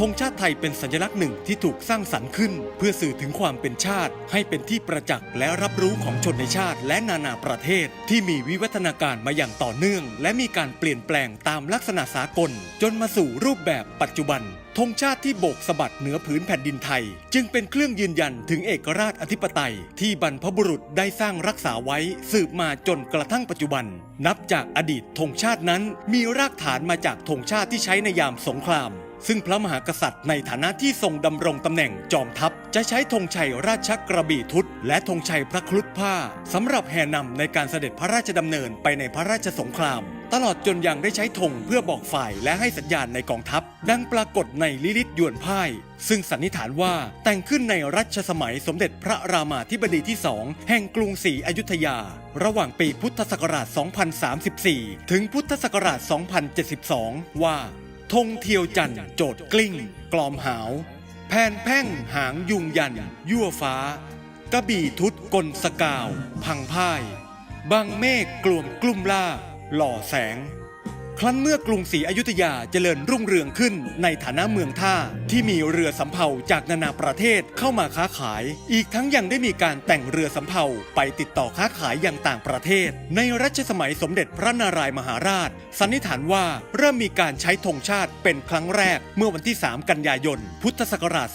ธงชาติไทยเป็นสัญลักษณ์หนึ่งที่ถูกสร้างสรรค์ขึ้น เพื่อสื่อถึงความเป็นชาติ ให้เป็นที่ประจักษ์และรับรู้ของชนในชาติ และนานาประเทศ ที่มีวิวัฒนาการมาอย่างต่อเนื่อง และมีการเปลี่ยนแปลงตามลักษณะสากล จนมาสู่รูปแบบปัจจุบันธงชาติที่โบกสะบัดเหนือผืนแผ่นดินไทย จึงเป็นเครื่องยืนยันถึงเอกราชอธิปไตย ที่บรรพบุรุษได้สร้างรักษาไว้สืบมาจนกระทั่งปัจจุบัน นับจากอดีตธงชาตินั้นมีรากฐานมาจากธงชาติที่ใช้ในยามสงคราม ซึ่งพระมหากษัตริย์ในฐานะที่ทรงดำรงตำแหน่งจอมทัพ จะใช้ธงชัยราชกระบี่ทุตและธงชัยพระครุฑผ้าสำหรับแห่นำในการเสด็จพระราชดำเนินไปในพระราชสงคราม ตลอดจนยังได้ใช้ธงเพื่อบอกฝ่ายและให้สัญญาณในกองทัพ ดังปรากฏในลิลิตยวนพ่าย ซึ่งสันนิษฐานว่าแต่งขึ้นในรัชสมัยสมเด็จพระรามาธิบดีที่สองแห่งกรุงศรีอยุธยา ระหว่างปีพุทธศักราช 2034 ถึงพุทธศักราช 2072 ว่า ธงเทียวจันต์โจดกลิ้ง กลอมหาว แผนแพ่งหางยุงยัน ยั่วฟ้า กระบี่ทุตกลสกาว พังพ่าย บางเมฆกลวมกลุ่มล่า หล่อแสง ครั้นเมื่อกรุงศรีอยุธยาเจริญรุ่งเรืองขึ้นในฐานะเมืองท่าที่มีเรือสำเภาจากนานาประเทศเข้ามาค้าขาย อีกทั้งยังได้มีการแต่งเรือสำเภาไปติดต่อค้าขายอย่างต่างประเทศ ในรัชสมัยสมเด็จพระนารายมหาราช สันนิษฐานว่าเริ่มมีการใช้ธงชาติเป็นครั้งแรกเมื่อวันที่ 3 กันยายน พุทธศักราช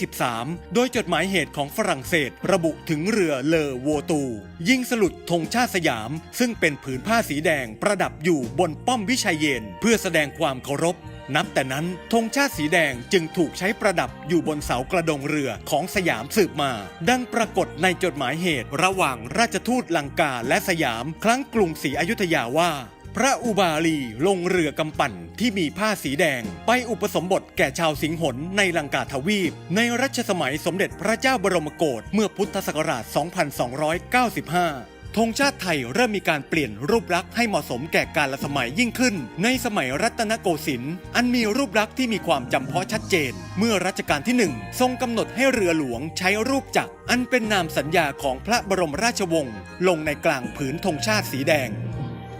2223 โดยจดหมายเหตุของฝรั่งเศสระบุถึงเรือเลอโวตู ยิงสลุดธงชาติสยาม ซึ่งเป็นผืนผ้าสีแดงประดับอยู่บนป้อมวิชัยเยนเพื่อแสดงความเคารพ นับแต่นั้นธงชาติสีแดงจึงถูกใช้ประดับอยู่บนเสากระดงเรือของสยามสืบมา ดังปรากฏในจดหมายเหตุ ระหว่างราชทูตลังกาและสยาม ครั้งกรุงศรีอยุธยาว่าพระอุบาลีลงเรือกำปั่นที่มีผ้าสีแดง ไปอุปสมบทแก่ชาวสิงหนในลังกาทวีป ในรัชสมัยสมเด็จพระเจ้าบรมโกศเมื่อพุทธศักราช 2295 ธงชาติไทยเริ่มมีการเปลี่ยนรูปลักษณ์ให้เหมาะสมแก่กาลสมัยยิ่งขึ้น ในสมัยรัตนโกสินทร์อันมีรูปลักษณ์ที่มีความจำเพาะชัดเจน เมื่อรัชกาลที่หนึ่งทรงกำหนดให้เรือหลวงใช้รูปจักรอันเป็นนามสัญญาของพระบรมราชวงศ์ลงในกลางผืนธงชาติสีแดง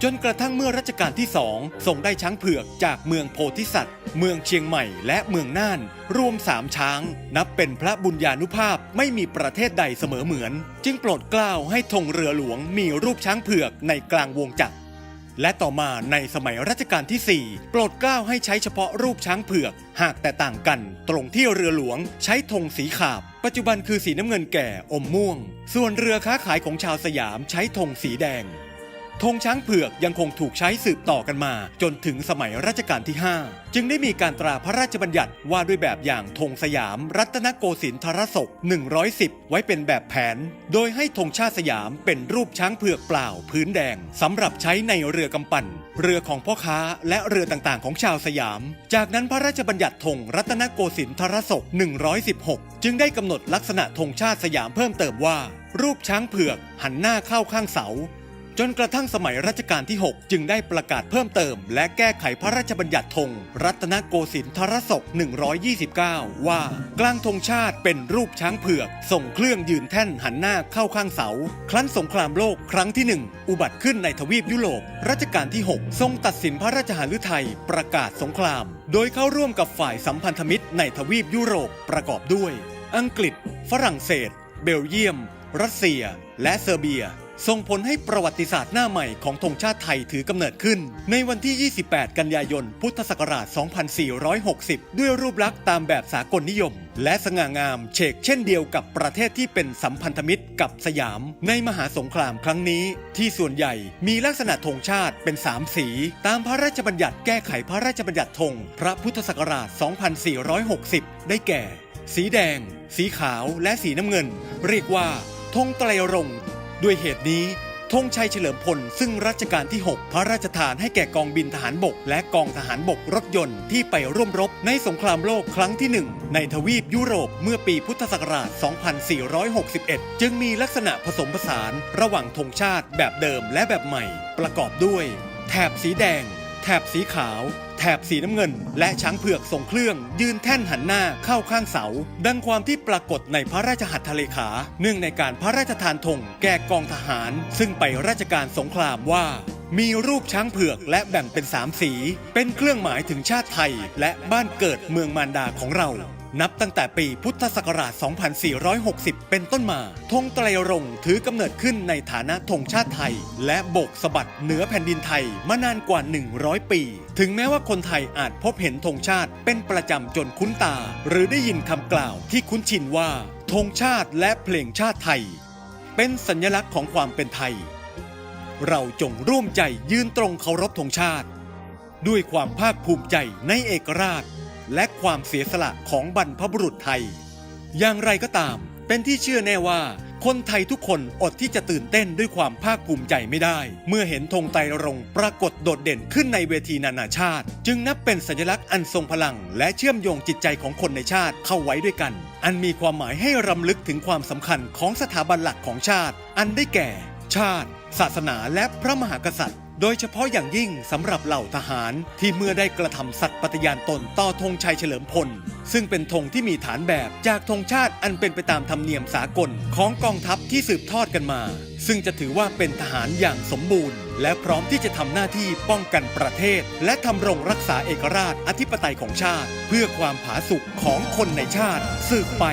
จนกระทั่งเมื่อรัชกาลที่สองทรงได้ช้างเผือกจากเมืองโพธิสัตว์ เมืองเชียงใหม่และเมืองน่าน รวมสามช้าง นับเป็นพระบุญญานุภาพไม่มีประเทศใดเสมอเหมือน จึงโปรดเกล้าให้ธงเรือหลวงมีรูปช้างเผือกในกลางวงจักรและต่อมาในสมัยรัชกาลที่ 4 โปรดเกล้าให้ใช้เฉพาะรูปช้างเผือก หากแต่ต่างกัน ตรงที่เรือหลวงใช้ธงสีขาบ ปัจจุบันคือสีน้ำเงินแก่อมม่วง ส่วนเรือค้าขายของชาวสยามใช้ธงสีแดง ธงช้างเผือกยังคงถูกใช้สืบต่อกันมา จนถึงสมัยรัชกาลที่ 5 จึงได้มีการตราพระราชบัญญัติว่าด้วยแบบอย่างธงสยาม รัตนโกสินทรศก 110 ไว้เป็นแบบแผน โดยให้ธงชาติสยามเป็นรูปช้างเผือกเปล่าพื้นแดงสำหรับใช้ในเรือกำปั่น เรือของพ่อค้าและเรือต่างๆ ของชาวสยาม จากนั้นพระราชบัญญัติธงรัตนโกสินทรศก 116 จึงได้กำหนดลักษณะธงชาติสยามเพิ่มเติมว่า รูปช้างเผือกหันหน้าเข้าข้างเสา จนกระทั่งสมัยรัชกาลที่ 6 จึงได้ประกาศเพิ่มเติม และแก้ไขพระราชบัญญัติธงรัตนโกสินทรศก 129 ว่ากลางธงชาติเป็นรูปช้างเผือกส่งเครื่องยืนแท่นหันหน้าเข้าข้างเสา ครั้นสงครามโลกครั้งที่ 1 อุบัติขึ้นในทวีปยุโรปรัชกาลที่ 6 ทรงตัดสินพระราชหฤทัยประกาศสงคราม โดยเข้าร่วมกับฝ่ายสัมพันธมิตรในทวีปยุโรปประกอบด้วย อังกฤษ ฝรั่งเศส เบลเยียม รัสเซีย และเซอร์เบีย ส่งผลให้ประวัติศาสตร์หน้าใหม่ของธงชาติไทยถือกำเนิดขึ้น ในวันที่ 28 กันยายน พุทธศักราช 2460 ด้วยรูปลักษณ์ตามแบบสากลนิยม และสง่างามเฉกเช่นเดียวกับประเทศที่เป็นสัมพันธมิตรกับสยาม ในมหาสงครามครั้งนี้ ที่ส่วนใหญ่มีลักษณะธงชาติเป็น 3 สี ตามพระราชบัญญัติแก้ไขพระราชบัญญัติธงพระพุทธศักราช 2460 ได้แก่ สีแดง สีขาวและสีน้ำเงิน เรียกว่าธงไตรรงค์ ด้วยเหตุนี้ธงชัยเฉลิมพล ซึ่งรัชกาลที่ 6 พระราชทานให้แก่กองบินทหารบก และกองทหารบกรถยนต์ที่ไปร่วมรบในสงครามโลกครั้งที่ 1 ในทวีปยุโรปเมื่อปีพุทธศักราช 2461 จึงมีลักษณะผสมผสานระหว่างธงชาติแบบเดิมและแบบใหม่ ประกอบด้วย แถบสีแดง แถบสีขาว แถบสีน้ำเงิน และช้างเผือกทรงเครื่อง ยืนแท่นหันหน้าเข้าข้างเสา ดังความที่ปรากฏในพระราชหัตถเลขา เนื่องในการพระราชทานธงแก่กองทหาร ซึ่งไปราชการสงครามว่ามีรูปช้างเผือกและแบ่งเป็นสามสี เป็นเครื่องหมายถึงชาติไทย และบ้านเกิดเมืองมารดาของเรา นับตั้งแต่ปีพุทธศักราช 2460 เป็นต้นมา ธงไตรรงค์ถือกำเนิดขึ้นในฐานะธงชาติไทย และโบกสะบัดเหนือแผ่นดินไทยมานานกว่า 100 ปี ถึงแม้ว่าคนไทยอาจพบเห็นธงชาติเป็นประจำจนคุ้นตา หรือได้ยินคำกล่าวที่คุ้นชินว่าธงชาติและเพลงชาติไทย เป็นสัญลักษณ์ของความเป็นไทย เราจงร่วมใจยืนตรงเคารพธงชาติ ด้วยความภาคภูมิใจในเอกราช และความเสียสละของบรรพบุรุษไทย อย่างไรก็ตาม เป็นที่เชื่อแน่ว่า คนไทยทุกคนอดที่จะตื่นเต้นด้วยความภาคภูมิใจไม่ได้ เมื่อเห็นธงไตรรงค์ปรากฏโดดเด่นขึ้นในเวทีนานาชาติ จึงนับเป็นสัญลักษณ์อันทรงพลัง และเชื่อมโยงจิตใจของคนในชาติเข้าไว้ด้วยกัน อันมีความหมายให้รำลึกถึงความสำคัญของสถาบันหลักของชาติ อันได้แก่ ชาติ ศาสนาและพระมหากษัตริย์ โดยเฉพาะอย่างยิ่งสำหรับเหล่าทหารที่เมื่อได้กระทำสัตย์ปฏิญาณตนต่อธงชัยเฉลิมพล ซึ่งเป็นธงที่มีฐานแบบจากธงชาติอันเป็นไปตามธรรมเนียมสากลของกองทัพที่สืบทอดกันมา ซึ่งจะถือว่าเป็นทหารอย่างสมบูรณ์ และพร้อมที่จะทำหน้าที่ป้องกันประเทศ และทำรงรักษาเอกราชอธิปไตยของชาติ เพื่อความผาสุกของคนในชาติสืบไป